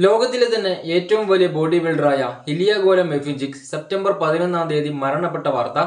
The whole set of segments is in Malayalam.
ലോകത്തിലെ തന്നെ ഏറ്റവും വലിയ ബോഡി ബിൽഡറായ ഇലിയ ഗോലം മെഫിൻജിക് സെപ്റ്റംബർ പതിനൊന്നാം തീയതി മരണപ്പെട്ട വാർത്ത.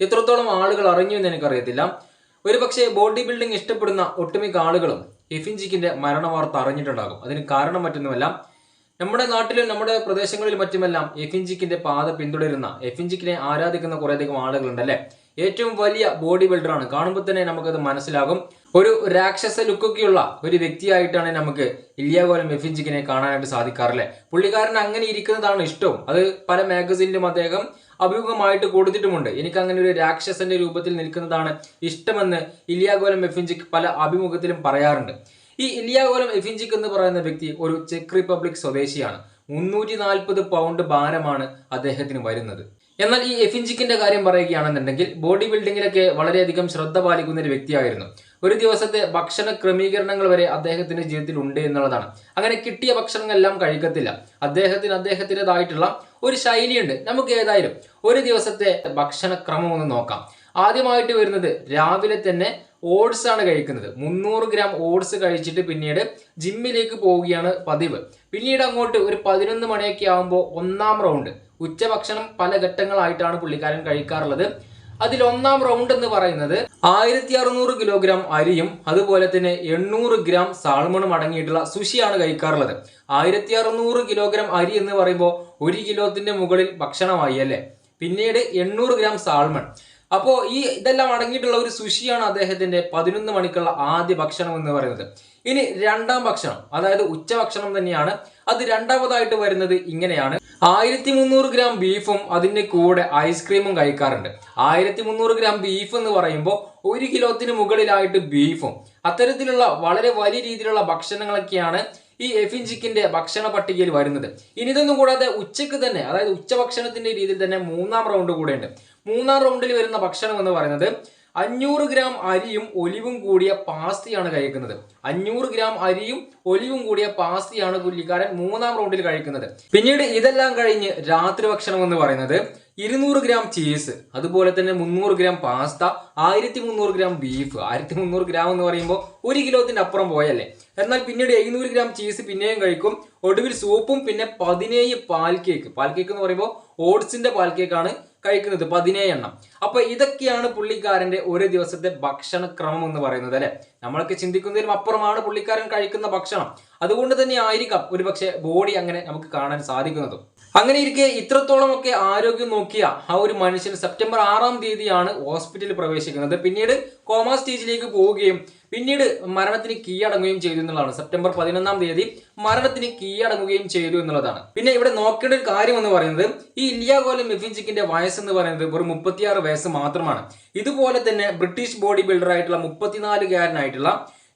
എത്രത്തോളം ആളുകൾ അറിഞ്ഞു എന്ന് എനിക്കറിയത്തില്ല. ഒരു പക്ഷേ ബോഡി ബിൽഡിംഗ് ഇഷ്ടപ്പെടുന്ന ഒട്ടുമിക്ക ആളുകളും എഫിൻജിക്കിന്റെ മരണ വാർത്ത അറിഞ്ഞിട്ടുണ്ടാകും. അതിന് കാരണം മറ്റൊന്നുമല്ല. നമ്മുടെ നാട്ടിലും നമ്മുടെ പ്രദേശങ്ങളിലും മറ്റുമെല്ലാം എഫിൻജിക്കിന്റെ പാത പിന്തുടരുന്ന എഫിൻജിക്കിനെ ആരാധിക്കുന്ന കുറേയധികം ആളുകളുണ്ട് അല്ലെ ഏറ്റവും വലിയ ബോഡി ബിൽഡറാണ്. കാണുമ്പോൾ തന്നെ നമുക്കത് മനസ്സിലാകും. ഒരു രാക്ഷസ ലുക്കൊക്കെയുള്ള ഒരു വ്യക്തിയായിട്ടാണ് നമുക്ക് ഇലിയാഗോലം മെഫിൻജിക്കിനെ കാണാനായിട്ട് സാധിക്കാറില്ലേ? പുള്ളിക്കാരൻ അങ്ങനെ ഇരിക്കുന്നതാണ് ഇഷ്ടവും. അത് പല മാഗസീനിലും അദ്ദേഹം അഭിമുഖമായിട്ട് കൊടുത്തിട്ടുമുണ്ട്. എനിക്ക് അങ്ങനെ ഒരു രാക്ഷസന്റെ രൂപത്തിൽ നിൽക്കുന്നതാണ് ഇഷ്ടമെന്ന് ഇലിയാഗോലം എഫിൻജിക് പല അഭിമുഖത്തിലും പറയാറുണ്ട്. ഈ ഇലിയാഗോലം എഫിൻജിക് എന്ന് പറയുന്ന വ്യക്തി ഒരു ചെക്ക് റിപ്പബ്ലിക് സ്വദേശിയാണ്. മുന്നൂറ്റി നാൽപ്പത് പൗണ്ട് ഭാരമാണ് അദ്ദേഹത്തിന് വരുന്നത്. എന്നാൽ ഈ എഫിൻജിക്കിന്റെ കാര്യം പറയുകയാണെന്നുണ്ടെങ്കിൽ ബോഡി ബിൽഡിങ്ങിലൊക്കെ വളരെയധികം ശ്രദ്ധ പാലിക്കുന്ന ഒരു വ്യക്തിയായിരുന്നു. ഒരു ദിവസത്തെ ഭക്ഷണ ക്രമീകരണങ്ങൾ വരെ അദ്ദേഹത്തിന്റെ ജീവിതത്തിൽ ഉണ്ട് എന്നുള്ളതാണ്. അങ്ങനെ കിട്ടിയ ഭക്ഷണങ്ങളെല്ലാം കഴിക്കത്തില്ല. അദ്ദേഹത്തിന് അദ്ദേഹത്തിന്റെതായിട്ടുള്ള ഒരു ശൈലിയുണ്ട്. നമുക്ക് ഏതായാലും ഒരു ദിവസത്തെ ഭക്ഷണക്രമം ഒന്ന് നോക്കാം. ആദ്യമായിട്ട് വരുന്നത് രാവിലെ തന്നെ ഓട്സ് ആണ് കഴിക്കുന്നത്. മുന്നൂറ് ഗ്രാം ഓട്സ് കഴിച്ചിട്ട് പിന്നീട് ജിമ്മിലേക്ക് പോവുകയാണ് പതിവ്. പിന്നീട് അങ്ങോട്ട് ഒരു പതിനൊന്ന് മണിയൊക്കെ ആകുമ്പോൾ ഒന്നാം റൗണ്ട് ഉച്ചഭക്ഷണം പല ഘട്ടങ്ങളായിട്ടാണ് പുള്ളിക്കാരൻ കഴിക്കാറുള്ളത്. അതിൽ ഒന്നാം റൗണ്ട് എന്ന് പറയുന്നത് ആയിരത്തി അറുന്നൂറ് കിലോഗ്രാം അരിയും അതുപോലെ തന്നെ എണ്ണൂറ് ഗ്രാം സാൾമണും അടങ്ങിയിട്ടുള്ള സുഷിയാണ് കഴിക്കാറുള്ളത്. ആയിരത്തി അറുന്നൂറ് കിലോഗ്രാം അരി എന്ന് പറയുമ്പോൾ ഒരു കിലോത്തിന്റെ മുകളിൽ ഭക്ഷണമായി അല്ലേ? പിന്നീട് എണ്ണൂറ് ഗ്രാം സാൾമൺ. അപ്പോൾ ഈ ഇതെല്ലാം അടങ്ങിയിട്ടുള്ള ഒരു സുഷിയാണ് അദ്ദേഹത്തിന്റെ പതിനൊന്ന് മണിക്കുള്ള ആദ്യ ഭക്ഷണം എന്ന് പറയുന്നത്. ഇനി രണ്ടാം ഭക്ഷണം അതായത് ഉച്ചഭക്ഷണം തന്നെയാണ്. അത് രണ്ടാമതായിട്ട് വരുന്നത് ഇങ്ങനെയാണ്. ആയിരത്തി മുന്നൂറ് ഗ്രാം ബീഫും അതിന്റെ കൂടെ ഐസ്ക്രീമും കഴിക്കാറുണ്ട്. ആയിരത്തി മുന്നൂറ് ഗ്രാം ബീഫ് എന്ന് പറയുമ്പോൾ ഒരു കിലോത്തിന് മുകളിലായിട്ട് ബീഫും അത്തരത്തിലുള്ള വളരെ വലിയ രീതിയിലുള്ള ഭക്ഷണങ്ങളൊക്കെയാണ് ഈ എഫിൻജിക്കിന്റെ ഭക്ഷണ പട്ടികയിൽ വരുന്നത്. ഇനി ഇതൊന്നും കൂടാതെ ഉച്ചയ്ക്ക് തന്നെ അതായത് ഉച്ചഭക്ഷണത്തിന്റെ രീതിയിൽ തന്നെ മൂന്നാം റൗണ്ട് കൂടെ ഉണ്ട് മൂന്നാം റൗണ്ടിൽ വരുന്ന ഭക്ഷണം എന്ന് പറയുന്നത് അഞ്ഞൂറ് ഗ്രാം അരിയും ഒലിവും കൂടിയ പാസ്തിയാണ് കഴിക്കുന്നത്. അഞ്ഞൂറ് ഗ്രാം അരിയും ഒലിവും കൂടിയ പാസ്തിയാണ് പുല്ലിക്കാരൻ മൂന്നാം റൗണ്ടിൽ കഴിക്കുന്നത്. പിന്നീട് ഇതെല്ലാം കഴിഞ്ഞ് രാത്രി ഭക്ഷണം എന്ന് പറയുന്നത് ഇരുന്നൂറ് ഗ്രാം ചീസ് അതുപോലെ തന്നെ മുന്നൂറ് ഗ്രാം പാസ്ത ആയിരത്തി മുന്നൂറ് ഗ്രാം ബീഫ് ആയിരത്തി മുന്നൂറ് ഗ്രാം എന്ന് പറയുമ്പോൾ ഒരു കിലോത്തിന്റെ അപ്പുറം പോയല്ലേ? എന്നാൽ പിന്നീട് എഴുന്നൂറ് ഗ്രാം ചീസ് പിന്നെയും കഴിക്കും. ഒടുവിൽ സൂപ്പും പിന്നെ പതിനേഴ് പാൽ കേക്ക്. പാൽ കേക്ക് എന്ന് പറയുമ്പോൾ ഓട്സിന്റെ പാൽ കേക്കാണ് കഴിക്കുന്നത് പതിനേഴ് എണ്ണം. അപ്പൊ ഇതൊക്കെയാണ് പുള്ളിക്കാരന്റെ ഒരു ദിവസത്തെ ഭക്ഷണക്രമം എന്ന് പറയുന്നത് അല്ലെ? നമ്മളൊക്കെ ചിന്തിക്കുന്നതിലും അപ്പുറമാണ് പുള്ളിക്കാരൻ കഴിക്കുന്ന ഭക്ഷണം. അതുകൊണ്ട് തന്നെ ആയിരിക്കാം ഒരുപക്ഷെ ബോഡി അങ്ങനെ നമുക്ക് കാണാൻ സാധിക്കുന്നതും. അങ്ങനെ ഇരിക്കെ ഇത്രത്തോളമൊക്കെ ആരോഗ്യം നോക്കിയ ആ ഒരു മനുഷ്യൻ സെപ്റ്റംബർ ആറാം തീയതിയാണ് ഹോസ്പിറ്റലിൽ പ്രവേശിക്കുന്നത്. പിന്നീട് കോമ സ്റ്റേജിലേക്ക് പോവുകയും പിന്നീട് മരണത്തിന് കീഴടങ്ങുകയും ചെയ്തു എന്നുള്ളതാണ്. സെപ്റ്റംബർ പതിനൊന്നാം തീയതി മരണത്തിന് കീഴടങ്ങുകയും ചെയ്തു എന്നുള്ളതാണ്. പിന്നെ ഇവിടെ നോക്കേണ്ട ഒരു കാര്യം എന്ന് പറയുന്നത് ഈ ഇലിയാഗോലം മെഫിൻജിക്കിന്റെ വയസ്സ് എന്ന് പറയുന്നത് വെറും മുപ്പത്തിയാറ് വയസ്സ് മാത്രമാണ്. ഇതുപോലെ തന്നെ ബ്രിട്ടീഷ് ബോഡി ബിൽഡർ ആയിട്ടുള്ള മുപ്പത്തിനാലുകാരനായിട്ടുള്ള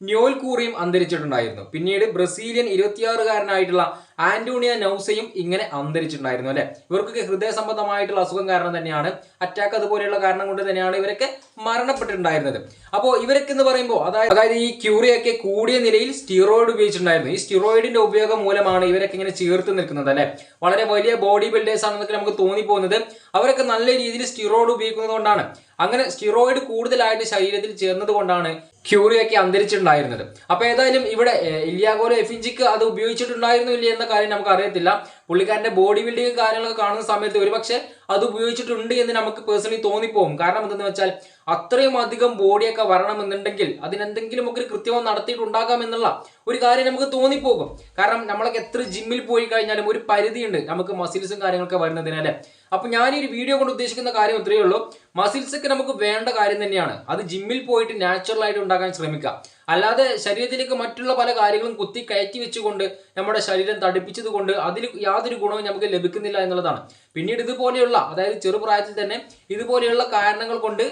ന്യോൽ കൂറിയും അന്തരിച്ചിട്ടുണ്ടായിരുന്നു. പിന്നീട് ബ്രസീലിയൻ ഇരുപത്തിയാറുകാരനായിട്ടുള്ള ആന്റോണിയ നൗസയും ഇങ്ങനെ അന്തരിച്ചിട്ടുണ്ടായിരുന്നു അല്ലെ? ഇവർക്കൊക്കെ ഹൃദയ സംബന്ധമായിട്ടുള്ള അസുഖം കാരണം തന്നെയാണ് അറ്റാക്ക് അതുപോലെയുള്ള കാരണം കൊണ്ട് തന്നെയാണ് ഇവരൊക്കെ മരണപ്പെട്ടിട്ടുണ്ടായിരുന്നത്. അപ്പോൾ ഇവരൊക്കെ എന്ന് പറയുമ്പോൾ അതായത് അതായത് ഈ ക്യൂറിയൊക്കെ കൂടിയ നിലയിൽ സ്റ്റിറോയിഡ് ഉപയോഗിച്ചിട്ടുണ്ടായിരുന്നു. ഈ സ്റ്റിറോയിഡിന്റെ ഉപയോഗം മൂലമാണ് ഇവരൊക്കെ ഇങ്ങനെ ചേർത്ത് നിൽക്കുന്നത് അല്ലെ? വളരെ വലിയ ബോഡി ബിൽഡേഴ്സ് ആണെന്നൊക്കെ നമുക്ക് തോന്നിപ്പോകുന്നത് അവരൊക്കെ നല്ല രീതിയിൽ സ്റ്റിറോയിഡ് ഉപയോഗിക്കുന്നത് കൊണ്ടാണ്. അങ്ങനെ സ്റ്റിറോയിഡ് കൂടുതലായിട്ട് ശരീരത്തിൽ ചേർന്നത് കൊണ്ടാണ് ക്യൂറിയൊക്കെ അന്തരിച്ചിട്ടുണ്ടായിരുന്നത്. അപ്പൊ ഏതായാലും ഇവിടെ ഇലിയാഗോലോ എഫിൻജിക്ക് അത് ഉപയോഗിച്ചിട്ടുണ്ടായിരുന്നു ഇല്ല എന്ന കാര്യം നമുക്ക് അറിയത്തില്ല പുള്ളിക്കാരന്റെ ബോഡി ബിൽഡിംഗ് കാര്യങ്ങളൊക്കെ കാണുന്ന സമയത്ത് ഒരുപക്ഷെ അത് ഉപയോഗിച്ചിട്ടുണ്ട് എന്ന് നമുക്ക് പേഴ്സണലി തോന്നിപ്പോകും കാരണം എന്തെന്ന് വെച്ചാൽ അത്രയും അധികം ബോഡിയൊക്കെ വരണമെന്നുണ്ടെങ്കിൽ അതിനെന്തെങ്കിലും ഒക്കെ ഒരു കൃത്യമം നടത്തിയിട്ടുണ്ടാകാം എന്നുള്ള ഒരു കാര്യം നമുക്ക് തോന്നിപ്പോകും. കാരണം നമ്മളൊക്കെ എത്ര ജിമ്മിൽ പോയി കഴിഞ്ഞാലും ഒരു പരിധിയുണ്ട് നമുക്ക് മസിൽസും കാര്യങ്ങളൊക്കെ വരുന്നതിനാൽ അപ്പൊ ഞാൻ ഈ ഒരു വീഡിയോ കൊണ്ട് ഉദ്ദേശിക്കുന്ന കാര്യം ഇത്രയേ ഉള്ളൂ. മസിൽസ് ഒക്കെ നമുക്ക് വേണ്ട കാര്യം തന്നെയാണ്. അത് ജിമ്മിൽ പോയിട്ട് നാച്ചുറൽ ആയിട്ട് ഉണ്ടാക്കാൻ ശ്രമിക്കുക. അല്ലാതെ ശരീരത്തിലേക്ക് മറ്റുള്ള പല കാര്യങ്ങളും കുത്തി കയറ്റി വെച്ചുകൊണ്ട് നമ്മുടെ ശരീരം തടിപ്പിച്ചത് കൊണ്ട് അതിൽ യാതൊരു ഗുണവും നമുക്ക് ലഭിക്കുന്നില്ല എന്നുള്ളതാണ്. പിന്നീട് ഇതുപോലെയുള്ള അതായത് ചെറുപ്രായത്തിൽ തന്നെ ഇതുപോലെയുള്ള കാരണങ്ങൾ കൊണ്ട്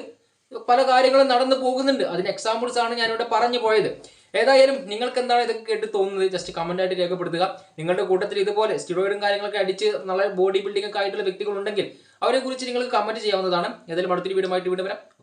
പല കാര്യങ്ങളും നടന്നു പോകുന്നുണ്ട്. അതിന് എക്സാമ്പിൾസ് ആണ് ഞാനിവിടെ പറഞ്ഞു പോയത്. ഏതായാലും നിങ്ങൾക്ക് എന്താണ് ഇതൊക്കെ കേട്ട് തോന്നുന്നത്? ജസ്റ്റ് കമന്റ് ആയിട്ട് രേഖപ്പെടുത്തുക. നിങ്ങളുടെ കൂട്ടത്തിൽ ഇതുപോലെ സ്റ്റിറോയിഡും കാര്യങ്ങളൊക്കെ അടിച്ച് നല്ല ബോഡി ബിൽഡിംഗ് ഒക്കെ ആയിട്ടുള്ള വ്യക്തികളുണ്ടെങ്കിൽ അവരെ കുറിച്ച് നിങ്ങൾക്ക് കമന്റ് ചെയ്യാവുന്നതാണ്. ഏതായാലും അടുത്തൊരു വീഡിയോ ആയിട്ട് വീണ്ടും വരാം.